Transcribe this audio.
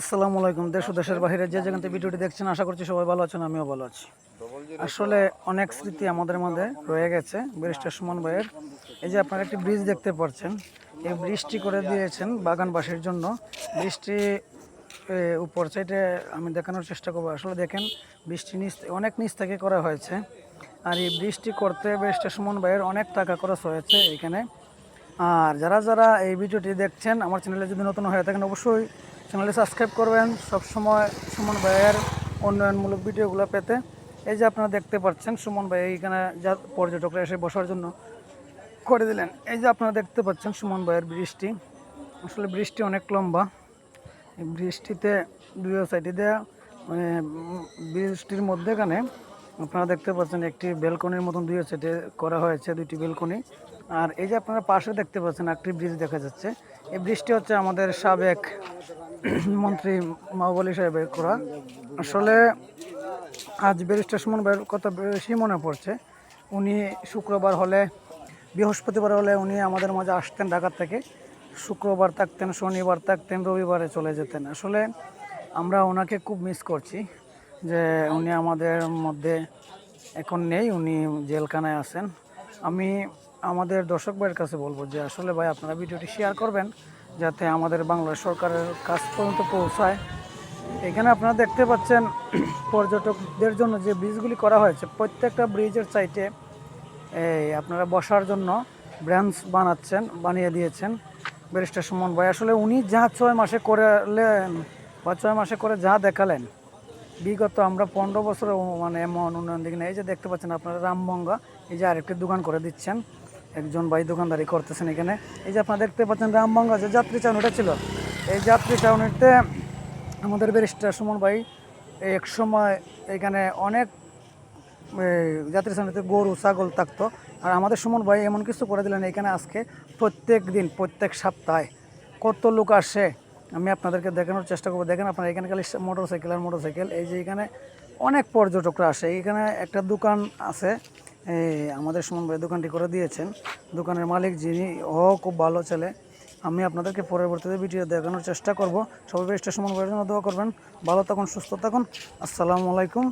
আসসালামু আলাইকুম, দেশ দেশের বাইরে যে যেখান থেকে ভিডিওটি দেখছেন, আশা করছি সবাই ভালো আছেন, আমিও ভালো আছি। আসলে অনেক স্মৃতি আমাদের মধ্যে রয়ে গেছে, ব্যারিস্টার সুমন ভাইয়ের। এই যে আপনারা একটি ব্রিজ দেখতে পাচ্ছেন, এই ব্রিজটি করে দিয়েছেন বাগানবাসীর জন্য। বৃষ্টি উপর সাইডে আমি দেখানোর চেষ্টা করব। আসলে দেখেন বৃষ্টি নিচ, অনেক নিচ থেকে করা হয়েছে। আর এই বৃষ্টি করতে ব্যারিস্টার সুমন ভাইয়ের অনেক টাকা খরচ হয়েছে এখানে। আর যারা যারা এই ভিডিওটি দেখছেন, আমার চ্যানেলে যদি নতুন হয়ে থাকেন, অবশ্যই চ্যানেলটি সাবস্ক্রাইব করবেন। সবসময় সুমন ভাইয়ের উন্নয়নমূলক ভিডিওগুলো পেতে। এই যে আপনারা দেখতে পাচ্ছেন, সুমন ভাই এইখানে যা পর্যটকরা এসে বসার জন্য করে দিলেন। এই যে আপনারা দেখতে পাচ্ছেন সুমন ভাইয়ের বৃষ্টি। আসলে বৃষ্টি অনেক লম্বা। বৃষ্টিতে দুই সাইডে দেওয়া মানে বৃষ্টির মধ্যেখানে আপনারা দেখতে পাচ্ছেন একটি বেলকনির মতন দুই সাইডে করা হয়েছে, দুইটি বেলকনি। আর এই যে আপনারা পাশে দেখতে পাচ্ছেন একটি ব্রিজ দেখা যাচ্ছে। এই ব্রিজটি হচ্ছে আমাদের সাবেক মন্ত্রী মাহবুলি সাহেবের করা। আসলে আজ ব্যারিস্টার সুমন ভাইয়ের কথা বেশি মনে পড়ছে। উনি শুক্রবার হলে, বৃহস্পতিবার হলে উনি আমাদের মাঝে আসতেন ঢাকার থেকে। শুক্রবার থাকতেন, শনিবার থাকতেন, রবিবারে চলে যেতেন। আসলে আমরা ওনাকে খুব মিস করছি যে উনি আমাদের মধ্যে এখন নেই, উনি জেলখানায় আছেন। আমি আমাদের দর্শক ভাইয়ের কাছে বলব যে, আসলে ভাই, আপনারা ভিডিওটি শেয়ার করবেন। যাতে আমাদের বাংলাদেশ সরকারের কাছ পর্যন্ত পৌঁছায়। এখানে আপনারা দেখতে পাচ্ছেন পর্যটকদের জন্য যে ব্রিজগুলি করা হয়েছে, প্রত্যেকটা ব্রিজের সাইটে এই আপনারা বসার জন্য ব্রাঞ্চ বানাচ্ছেন, বানিয়ে দিয়েছেন ব্যারিস্টার সুমন ভাই। আসলে উনি যা ছয় মাসে করলেন বা ছয় মাসে করে যা দেখালেন, বিগত আমরা পনেরো বছর মানে এমন উন্নয়ন না এই যে দেখতে পাচ্ছেন আপনারা রামবঙ্গা, এই যে আরেকটি দোকান করে দিচ্ছেন। একজন ভাই দোকানদারি করতেছেন এখানে। এই যে আপনারা দেখতে পাচ্ছেন রামবঙ্গা যে যাত্রী চাউনিটা ছিল। এই যাত্রী চাউনিতে আমাদের ব্যারিস্টার সুমন ভাই এক সময় এখানে অনেক যাত্রী শ্রেণীতে গরু, ছাগল থাকতো। আর আমাদের সুমন ভাই এমন কিছু করে দিলেন এখানে আজকে, প্রত্যেক দিন, প্রত্যেক সপ্তাহে। কত লোক আসে, আমি আপনাদেরকে দেখানোর চেষ্টা করব। দেখেন আপনারা, এখানে খালি মোটর সাইকেল আর মোটর সাইকেল এই যে এখানে অনেক পর্যটকরা আসে। এখানে একটা দোকান আছে আমাদের সুমন ভাই দোকানটি করে দিয়েছেন। দোকানের মালিক যিনি ও খুব ভালো ছেলে। আমি আপনাদেরকে পরবর্তীতে ভিডিও দেখানোর চেষ্টা করব। সবাই বেস্টের সুমন ভাইয়ের জন্য দোয়া করবেন। ভালো থাকুন, সুস্থ থাকুন। আসসালামু আলাইকুম।